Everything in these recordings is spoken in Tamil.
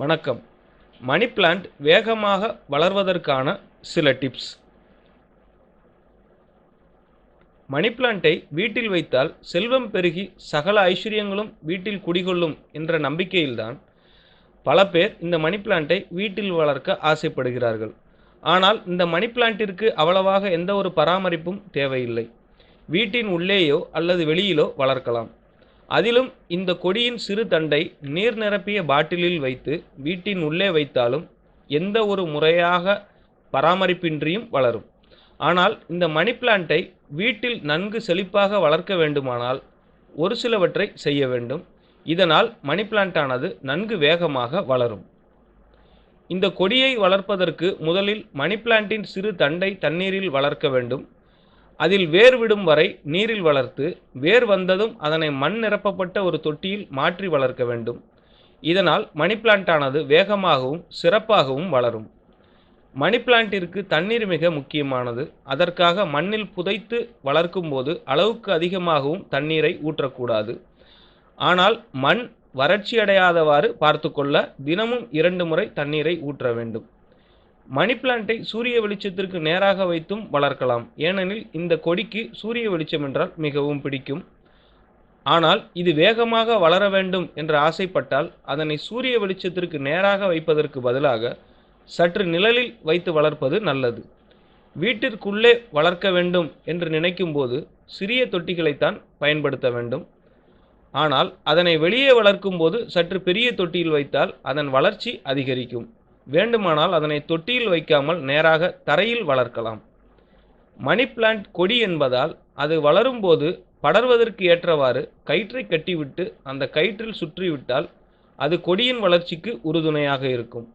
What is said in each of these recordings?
வணக்கம். மணி பிளான்ட் வேகமாக வளர்வதற்கான சில டிப்ஸ். மணி பிளான்ட்டை வீட்டில் வைத்தால் செல்வம் பெருகி சகல ஐஸ்வர்யங்களும் வீட்டில் குடிகொள்ளும் என்ற நம்பிக்கையில்தான் பல பேர் இந்த மணி பிளான்ட்டை வீட்டில் வளர்க்க ஆசைப்படுகிறார்கள். ஆனால் இந்த மணி பிளான்ட்டிற்கு அவ்வளவாக எந்த ஒரு பராமரிப்பும் தேவையில்லை. வீட்டின் உள்ளேயோ அல்லது வெளியிலோ வளர்க்கலாம். அதிலும் இந்த கொடியின் சிறு தண்டை நீர் நிரப்பிய பாட்டிலில் வைத்து வீட்டின் உள்ளே வைத்தாலும் எந்த ஒரு முறையாக பராமரிப்பின்றியும் வளரும். ஆனால் இந்த மணி பிளான்ட்டை வீட்டில் நன்கு செழிப்பாக வளர்க்க வேண்டுமானால் ஒரு சிலவற்றை செய்ய வேண்டும். இதனால் மணி பிளான்ட்டானது நன்கு வேகமாக வளரும். இந்த கொடியை வளர்ப்பதற்கு முதலில் மணி பிளான்ட்டின் சிறு தண்டை தண்ணீரில் வளர்க்க வேண்டும். அதில் வேர் விடும் வரை நீரில் வளர்த்து வேர் வந்ததும் அதனை மண் நிரப்பப்பட்ட ஒரு தொட்டியில் மாற்றி வளர்க்க வேண்டும். இதனால் மணி பிளான்ட்டானது வேகமாகவும் சிறப்பாகவும் வளரும். மணி பிளான்ட்டிற்கு தண்ணீர் மிக முக்கியமானது. அதற்காக மண்ணில் புதைத்து வளர்க்கும்போது அளவுக்கு அதிகமாகவும் தண்ணீரை ஊற்றக்கூடாது. ஆனால் மண் வறட்சியடையாதவாறு பார்த்துக்கொள்ள தினமும் இரண்டு முறை தண்ணீரை ஊற்ற வேண்டும். மணி பிளான்ட்டை சூரிய வெளிச்சத்திற்கு நேராக வைத்தும் வளர்க்கலாம். ஏனெனில் இந்த கொடிக்கு சூரிய வெளிச்சம் என்றால் மிகவும் பிடிக்கும். ஆனால் இது வேகமாக வளர வேண்டும் என்று ஆசைப்பட்டால் அதனை சூரிய வெளிச்சத்திற்கு நேராக வைப்பதற்கு பதிலாக சற்று நிழலில் வைத்து வளர்ப்பது நல்லது. வீட்டிற்குள்ளே வளர்க்க வேண்டும் என்று நினைக்கும்போது சிறிய தொட்டிகளைத்தான் பயன்படுத்த வேண்டும். ஆனால் அதனை வெளியே வளர்க்கும்போது சற்று பெரிய தொட்டியில் வைத்தால் அதன் வளர்ச்சி அதிகரிக்கும். வேண்டுமானால் அதனை தொட்டியில் வைக்காமல் நேராக தரையில் வளர்க்கலாம். மணி பிளான்ட் கொடி என்பதால் அது வளரும்போது படர்வதற்கு ஏற்றவாறு கயிற்றை கட்டிவிட்டு அந்த கயிற்றில் சுற்றிவிட்டால் அது கொடியின் வளர்ச்சிக்கு உறுதுணையாக இருக்கும்.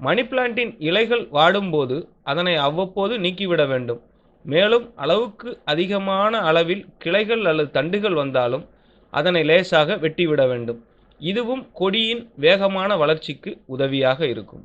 மணி பிளான்ட்டின் இலைகள் வாடும்போது அதனை அவ்வப்போது நீக்கிவிட வேண்டும். மேலும் அளவுக்கு அதிகமான அளவில் கிளைகள் அல்லது தண்டுகள் வந்தாலும் அதனை லேசாக வெட்டிவிட வேண்டும். இதுவும் கொடியின் வேகமான வளர்ச்சிக்கு உதவியாக இருக்கும்.